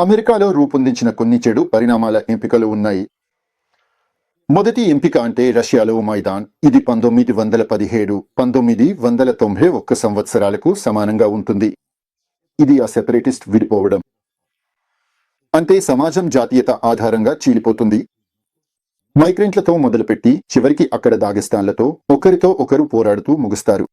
అమెరికాలో రూపొందించిన కొన్ని చెడు పరిణామాల ఎంపికలు ఉన్నాయి. మొదటి ఎంపిక అంటే రష్యాలో మైదాన్. ఇది పంతొమ్మిది వందల పదిహేడు పంతొమ్మిది వందల తొంభై ఒక్క సంవత్సరాలకు సమానంగా ఉంటుంది. ఇది ఆ సెపరేటిస్ట్ విడిపోవడం. అంటే సమాజం జాతీయత ఆధారంగా చీలిపోతుంది. మైగ్రెంట్లతో మొదలుపెట్టి చివరికి అక్కడ దాగిస్తాన్లతో ఒకరితో ఒకరు పోరాడుతూ ముగుస్తారు.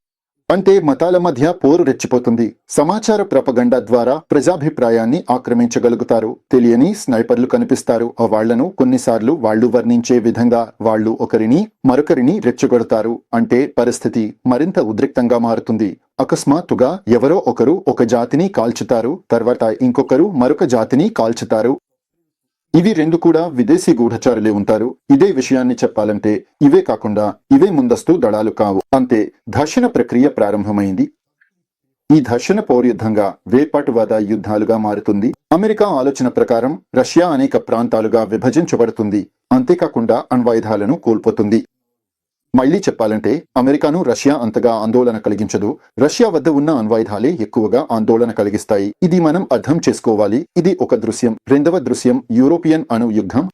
అంటే మతాల మధ్య పోరు రెచ్చిపోతుంది. సమాచార ప్రపగండ ద్వారా ప్రజాభిప్రాయాన్ని ఆక్రమించగలుగుతారు. తెలియని స్నైపర్లు కనిపిస్తారు. ఆ వాళ్ళను కొన్నిసార్లు వాళ్ళు వర్ణించే విధంగా వాళ్ళు ఒకరిని మరొకరిని రెచ్చగొడతారు. అంటే పరిస్థితి మరింత ఉద్రిక్తంగా మారుతుంది. అకస్మాత్తుగా ఎవరో ఒకరు ఒక జాతిని కాల్చుతారు. తర్వాత ఇంకొకరు మరొక జాతిని కాల్చుతారు. ఇవి రెండు కూడా విదేశీ గూఢచారులే ఉంటారు. ఇదే విషయాన్ని చెప్పాలంటే ఇవే కాకుండా ఇవే ముందస్తు దళాలు కావు. అంతే ఘర్షణ ప్రక్రియ ప్రారంభమైంది. ఈ ఘర్షణ పౌర్యుద్ధంగా వేపాటువాద యుద్ధాలుగా మారుతుంది. అమెరికా ఆలోచన ప్రకారం రష్యా అనేక ప్రాంతాలుగా విభజించబడుతుంది. అంతేకాకుండా అణ్వాయుధాలను కోల్పోతుంది. మళ్ళీ చెప్పాలంటే అమెరికాను రష్యా అంతగా ఆందోళన కలిగించదు. రష్యా వద్ద ఉన్న అణ్వాయుధాలే ఎక్కువగా ఆందోళన కలిగిస్తాయి. ఇది మనం అర్థం చేసుకోవాలి. ఇది ఒక దృశ్యం. రెండవ దృశ్యం యూరోపియన్ అణు యుద్ధం.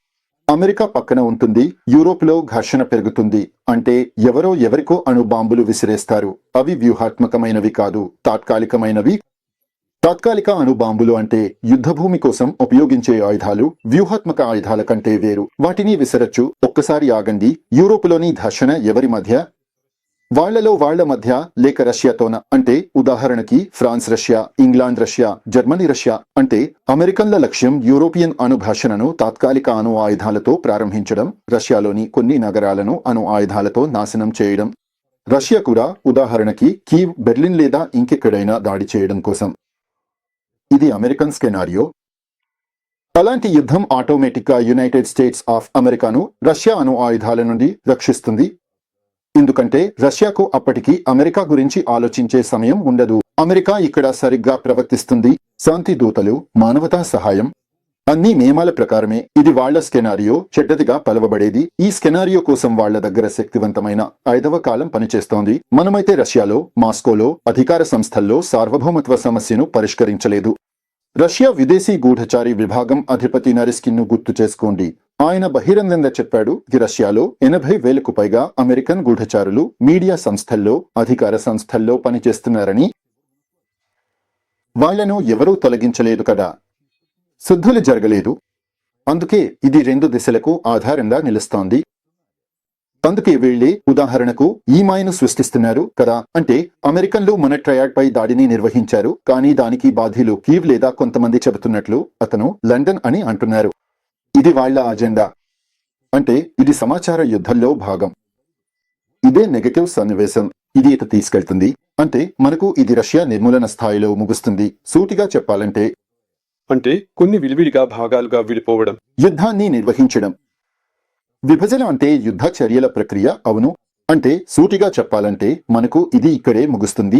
అమెరికా పక్కన ఉంటుంది. యూరోప్లో ఘర్షణ పెరుగుతుంది. అంటే ఎవరో ఎవరికో అణు బాంబులు విసిరేస్తారు. అవి వ్యూహాత్మకమైనవి కాదు. తాత్కాలికమైనవి తాత్కాలిక అణుబాంబులు అంటే యుద్ధభూమి కోసం ఉపయోగించే ఆయుధాలు వ్యూహాత్మక ఆయుధాల కంటే వేరు. వాటిని విసరచ్చు ఒక్కసారి ఆగండి. యూరోపులోని ఘర్షణ ఎవరి మధ్య? వాళ్ళలో వాళ్ళ మధ్య లేక రష్యాతోన? అంటే ఉదాహరణకి France Russia England Russia Germany Russia. అంటే అమెరికన్ల లక్ష్యం యూరోపియన్ అణు భాషణను తాత్కాలిక అణు ఆయుధాలతో ప్రారంభించడం రష్యాలోని కొన్ని నగరాలను అణు ఆయుధాలతో నాశనం చేయడం. రష్యా కూడా ఉదాహరణకి కీవ్ బెర్లిన్ లేదా ఇంకెక్కడైనా దాడి చేయడం కోసం. ఇది అమెరికన్ స్కెనారియో అలాంటి యుద్ధం ఆటోమేటిక్గా యునైటెడ్ స్టేట్స్ ఆఫ్ అమెరికాను రష్యా అణు ఆయుధాల నుండి రక్షిస్తుంది. ఎందుకంటే రష్యాకు అప్పటికి అమెరికా గురించి ఆలోచించే సమయం ఉండదు. అమెరికా ఇక్కడ సరిగ్గా ప్రవర్తిస్తుంది. శాంతి దూతలు మానవతా సహాయం అన్ని నియమాల ప్రకారమే ఇది వాళ్ళ స్కెనారియో చెడ్డదిగా పలవబడేది. ఈ స్కెనారియో కోసం వాళ్ళ దగ్గర శక్తివంతమైన ఐదవ కాలం పనిచేస్తోంది. మనమైతే రష్యాలో మాస్కోలో అధికార సంస్థల్లో సార్వభౌమత్వ సమస్యను పరిష్కరించలేదు. రష్యా విదేశీ గూఢచారి విభాగం అధిపతి నరిస్కిన్ను గుర్తు చేసుకోండి. ఆయన బహిరంగంగా చెప్పాడు ఇది రష్యాలో ఎనభై వేలకు పైగా అమెరికన్ గూఢచారులు మీడియా సంస్థల్లో అధికార సంస్థల్లో పనిచేస్తున్నారని. వాళ్ళను ఎవరూ తొలగించలేదు కదా. శుద్ధులు జరగలేదు. అందుకే ఇది రెండు దిశలకు ఆధారంగా నిలుస్తోంది. అందుకే వీళ్ళే ఉదాహరణకు ఈ మాయను సృష్టిస్తున్నారు కదా అంటే అమెరికన్లు మన ట్రయాడ్పై దాడిని నిర్వహించారు కానీ దానికి బాధ్యులు కీవ్ లేదా కొంతమంది చెబుతున్నట్లు అతను లండన్ అని అంటున్నారు. ఇది వాళ్ళ అజెండా. అంటే ఇది సమాచార యుద్ధంలో భాగం. ఇదే నెగటివ్ సన్నివేశం. ఇది ఇట తీసుకెళ్తుంది? అంటే మనకు ఇది రష్యా నిర్మూలన స్థాయిలో ముగుస్తుంది. సూటిగా చెప్పాలంటే అంటే కొన్ని విడివిడిగా భాగాలుగా విడిపోవడం. యుద్ధాన్ని నిర్వహించడం. విభజన అంటే యుద్ధ చర్యల ప్రక్రియ అవును. అంటే సూటిగా చెప్పాలంటే మనకు ఇది ఇక్కడే ముగుస్తుంది.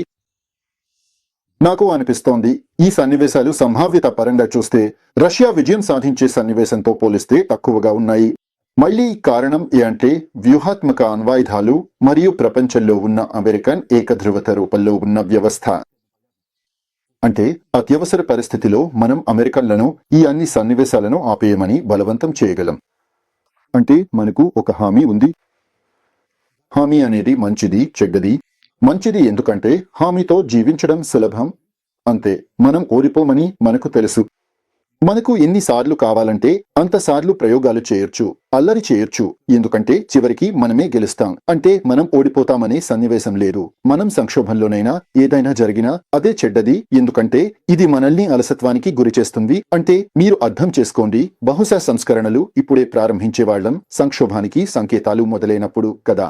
నాకు అనిపిస్తోంది ఈ సన్నివేశాలు సంభావ్యత పరంగా చూస్తే రష్యా విజయం సాధించే సన్నివేశంతో పోలిస్తే తక్కువగా ఉన్నాయి. మళ్ళీ కారణం ఏ అంటే వ్యూహాత్మక అణ్వాయుధాలు మరియు ప్రపంచంలో ఉన్న అమెరికన్ ఏకధ్రువత రూపంలో ఉన్న వ్యవస్థ. అంటే అత్యవసర పరిస్థితిలో మనం అమెరికన్లను ఈ అన్ని సన్నివేశాలను ఆపేయమని బలవంతం చేయగలం. అంటే మనకు ఒక హామీ ఉంది. హామీ అనేది మంచిది చెడ్డది. మంచిది ఎందుకంటే హామీతో జీవించడం సులభం. అంతే మనం ఓడిపోమని మనకు తెలుసు. మనకు ఎన్నిసార్లు కావాలంటే అంతసార్లు ప్రయోగాలు చేయొచ్చు అల్లరి చేయొచ్చు. ఎందుకంటే చివరికి మనమే గెలుస్తాం. అంటే మనం ఓడిపోతామనే సన్నివేశం లేదు. మనం సంక్షోభంలోనైనా ఏదైనా జరిగినా అదే చెడ్డది. ఎందుకంటే ఇది మనల్ని అలసత్వానికి గురిచేస్తుంది అంటే మీరు అర్థం చేసుకోండి బహుశా సంస్కరణలు ఇప్పుడే ప్రారంభించే వాళ్ళం సంక్షోభానికి సంకేతాలు మొదలైనప్పుడు కదా.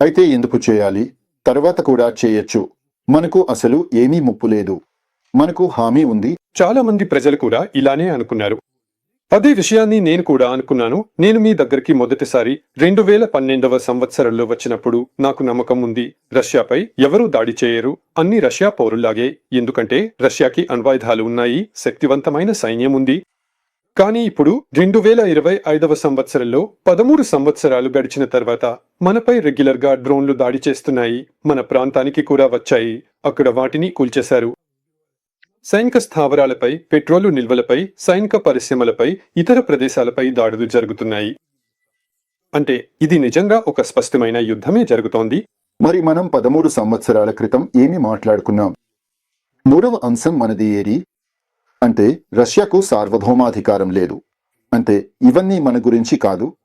అయితే ఎందుకు చేయాలి? తర్వాత కూడా చేయొచ్చు. మనకు అసలు ఏమీ ముప్పు లేదు. మనకు హామీ ఉంది. చాలా మంది ప్రజలు కూడా ఇలానే అనుకున్నారు. అదే విషయాన్ని నేను కూడా అనుకున్నాను. నేను మీ దగ్గరికి మొదటిసారి రెండు వేల పన్నెండవ సంవత్సరంలో వచ్చినప్పుడు నాకు నమ్మకం ఉంది. రష్యాపై ఎవరూ దాడి చేయరు. అన్ని రష్యా పౌరుల్లాగే. ఎందుకంటే రష్యాకి అణ్వాయుధాలు ఉన్నాయి. శక్తివంతమైన సైన్యం ఉంది. కానీ ఇప్పుడు రెండు వేల ఇరవై ఐదవ సంవత్సరంలో పదమూడు సంవత్సరాలు గడిచిన తర్వాత మనపై రెగ్యులర్గా డ్రోన్లు దాడి చేస్తున్నాయి. మన ప్రాంతానికి కూడా వచ్చాయి. అక్కడ వాటిని కూల్చేశారు. సైనిక స్థావరాలపై పెట్రోలు నిల్వలపై సైనిక పరిశ్రమలపై ఇతర ప్రదేశాలపై దాడులు జరుగుతున్నాయి. అంటే ఇది నిజంగా ఒక స్పష్టమైన యుద్ధమే జరుగుతోంది? మరి మనం పదమూడు సంవత్సరాల క్రితం ఏమి మాట్లాడుకున్నాం? మూడవ అంశం మనది ఏరి? అంటే రష్యాకు సార్వభౌమాధికారం లేదు. అంటే ఇవన్నీ మన గురించి కాదు.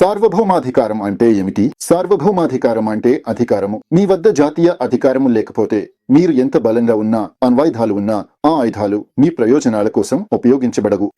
సార్వభౌమాధికారం అంటే ఏమిటి? సార్వభౌమాధికారం అంటే అధికారము. మీ వద్ద జాతీయ అధికారము లేకపోతే మీరు ఎంత బలంగా ఉన్నా అణ్వాయుధాలు ఉన్నా ఆ ఆయుధాలు మీ ప్రయోజనాల కోసం ఉపయోగించబడవు.